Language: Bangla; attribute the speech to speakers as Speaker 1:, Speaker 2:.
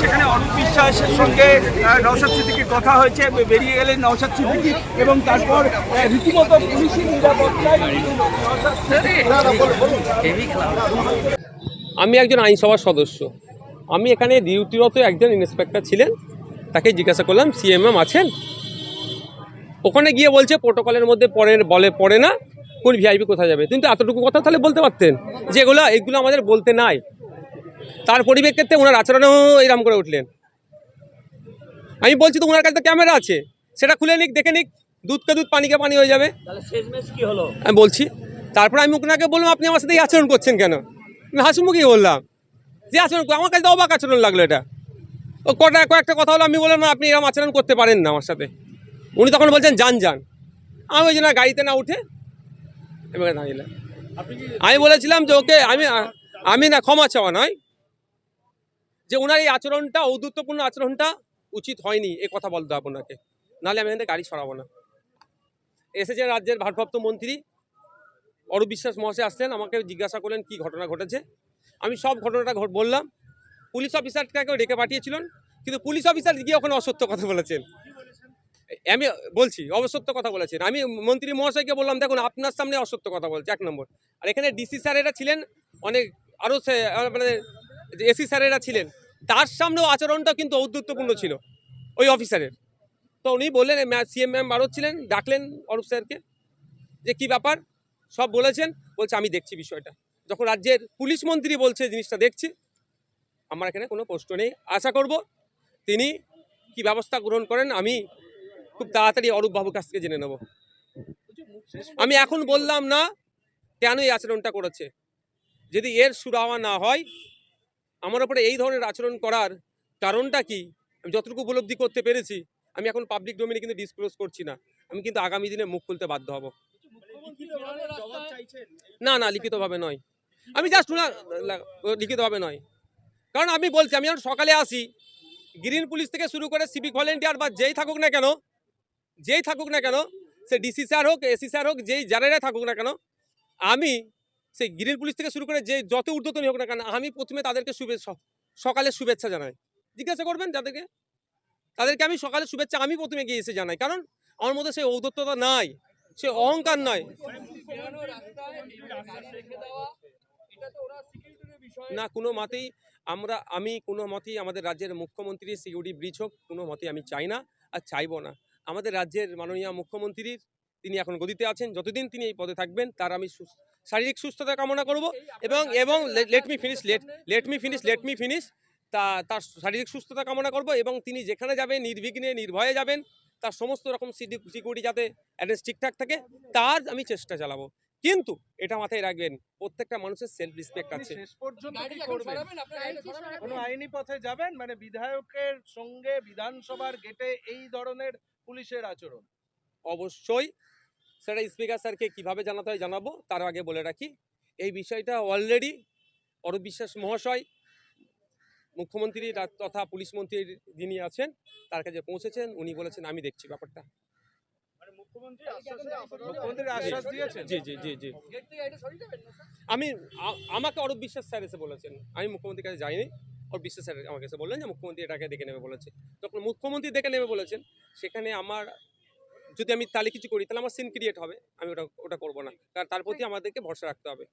Speaker 1: সেখানে অরূপ বিশ্বাসের সঙ্গে নওশাদ সিদ্দিকির কথা হয়েছে বেরিয়ে গেলেন নওশাদ সিদ্দিকি এবং তারপর রীতিমতো পুলিশি নিরাপত্তায়
Speaker 2: আমি একজন আইনসভার সদস্য। আমি এখানে ডিউটিরত একজন ইন্সপেক্টর ছিলেন। তাকে জিজ্ঞাসা করলাম সিএমএম আছেন? ওখানে গিয়ে বলছে প্রোটোকলের মধ্যে পড়ে বলে পড়ে না। কোন ভিআইপি কোথায় যাবে? কিন্তু এতটুকু কথা তাহলে বলতে পারতেন যে এগুলো এগুলো আমাদের বলতে নাই। তার পরিপ্রেক্ষিতে ওনার আচরণেও এরম করে উঠলেন। আমি বলছি তো ওনার কাছে তো ক্যামেরা আছে। সেটা খুলে নিক দেখে নিক দুধকে দুধ পানিকে পানি হয়ে যাবে। আমি বলছি তারপরে আমি ওনাকে বললাম আপনি আমার সাথে এই আচরণ করছেন কেন? আমি হাসিমুখী বললাম যে আচরণ আমার কাছে তো অবাক আচরণ লাগল এটা। ও কটা কয়েকটা কথা হলো আমি বললাম না আপনি এরকম আচরণ করতে পারেন না আমার সাথে। উনি তখন বলছেন যান যান। আমি ওই জন্য গাড়িতে না উঠে এবার দাঁড়িয়ে আমি বলেছিলাম যে ওকে আমি আমি না ক্ষমা চাওয়া নয় যে ওনার এই আচরণটা, ঔদ্ধত্যপূর্ণ আচরণটা উচিত হয়নি, এ কথা বলতে হবে ওনাকে। নাহলে আমি এখান গাড়ি সরাবো না। এসেছে রাজ্যের ভারপ্রাপ্ত মন্ত্রী। অরূপ বিশ্বাস মহাশয় আসলেন, আমাকে জিজ্ঞাসা করলেন, কি ঘটনা ঘটেছে? আমি সব ঘটনাটা বললাম। পুলিশ অফিসারটাকেও ডেকে পাঠিয়েছিলেন, কিন্তু পুলিশ অফিসার গিয়ে ওখানে অসত্য কথা বলেছেন। আমি বলছি, অবসত্য কথা বলেছেন। আমি মন্ত্রী মহাশয়কে বললাম, দেখুন, আপনার সামনে অসত্য কথা বলছে, এক নম্বর। আর এখানে ডিসি স্যারেরা ছিলেন, অনেক আরও মানে এসি স্যারেরা ছিলেন। তার সামনেও আচরণটা কিন্তু ঔদ্ধত্যপূর্ণ ছিল, ওই অফিসারের। তো উনি বললেন সিএম ম্যাম আরও ছিলেন ডাকলেন অরূপ স্যারকে, যে কি ব্যাপার? সব বলেছেন, বলছে, আমি দেখছি বিষয়টা। যখন রাজ্যের পুলিশ মন্ত্রী বলছে জিনিসটা দেখছি, আমার এখানে কোনো প্রশ্ন নেই। আশা করব তিনি কি ব্যবস্থা গ্রহণ করেন, আমি খুব তাড়াতাড়ি অরূপ বাবুর কাছ থেকে জেনে নেব। আমি এখন বললাম না, কেন এই আচরণটা করেছে? যদি এর সুরাওয়া না হয় আমার উপরে এই ধরনের আচরণ করার কারণটা কি? আমি যতটুকু উপলব্ধি করতে পেরেছি, আমি এখন পাবলিক ডোমেনে কিন্তু ডিসক্লোজ করছি না। আমি কিন্তু আগামী দিনে মুখ খুলতে বাধ্য হব। না না, লিখিতভাবে নয়। আমি জাস্ট না লিখিতভাবে নয়। কারণ আমি বলছি, আমি যখন সকালে আসি গ্রিন পুলিশ থেকে শুরু করে সিভিক ভলেন্টিয়ার বা যেই থাকুক না কেন, যেই থাকুক না কেন, সে ডিসি স্যার হোক এসি স্যার হোক, যেই যারাই থাকুক না কেন, আমি সেই গ্রিন পুলিশ থেকে শুরু করে যে যত ঊর্ধ্বতনই হোক না কেন, আমি প্রথমে তাদেরকে শুভেচ্ছা সকালে শুভেচ্ছা জানাই। জিজ্ঞাসা করবেন যাদেরকে? তাদেরকে আমি সকালে শুভেচ্ছা আমি প্রথমে গিয়ে এসে জানাই। কারণ আমার মধ্যে সেই ঔদ্ধত্যতা নাই, সে অহংকার নয় না, কোনো মতেই আমরা, আমি কোনো মতেই আমাদের রাজ্যের মুখ্যমন্ত্রীর সিকিউরিটি ব্রিজ হোক, কোনো মতেই আমি চাই না আর চাইব না। আমাদের রাজ্যের মাননীয় মুখ্যমন্ত্রীর তিনি এখন গদিতে আছেন। যতদিন তিনি এই পদে থাকবেন তার আমি শারীরিক সুস্থতা কামনা করব এবং এবং let me finish let let me finish let me finish তা তার শারীরিক সুস্থতা কামনা করব এবং তিনি যেখানে যাবেন নির্বিঘ্নে নির্ভয়ে যাবেন তার সমস্ত রকম সিকিউরিটি যাতে অ্যাড্রেস ঠিকঠাক থাকে তার আমি চেষ্টা চালাবো। কিন্তু এটা মাথায় রাখবেন প্রত্যেকটা মানুষের সেলফ রেসপেক্ট আছে।
Speaker 3: শেষ পর্যন্ত কি করবেন? কোনো আইনি পথে যাবেন? মানে বিধায়কের সঙ্গে বিধানসভার গেটে এই ধরনের পুলিশের আচরণ?
Speaker 2: অবশ্যই সেটা স্পিকার স্যারকে কীভাবে জানাতে হয় জানাব তার আগে বলে রাখি। এই বিষয়টা অলরেডি অরূপ বিশ্বাস মহাশয় মুখ্যমন্ত্রী তথা পুলিশ মন্ত্রী যিনি আছেন তার কাছে পৌঁছেছেন। উনি বলেছেন আমি দেখছি ব্যাপারটা।
Speaker 3: মুখ্যমন্ত্রী আশ্বাস দিয়েছেন?
Speaker 2: জি জি জি জি। আমি আমাকে অরূপ বিশ্বাস স্যার এসে বলেছেন। আমি মুখ্যমন্ত্রীর কাছে যাইনি। অরূপ বিশ্বাস স্যার আমাকে এসে বললেন যে মুখ্যমন্ত্রী এটাকে দেখে নেবে বলেছে। যখন মুখ্যমন্ত্রী দেখে নেবে বলেছেন। সেখানে আমার যদি আমি তাহলে কিছু করি তাহলে আমার সিন ক্রিয়েট হবে। আমি ওটা ওটা করব না। কারণ তার প্রতি আমাদেরকে ভরসা রাখতে হবে।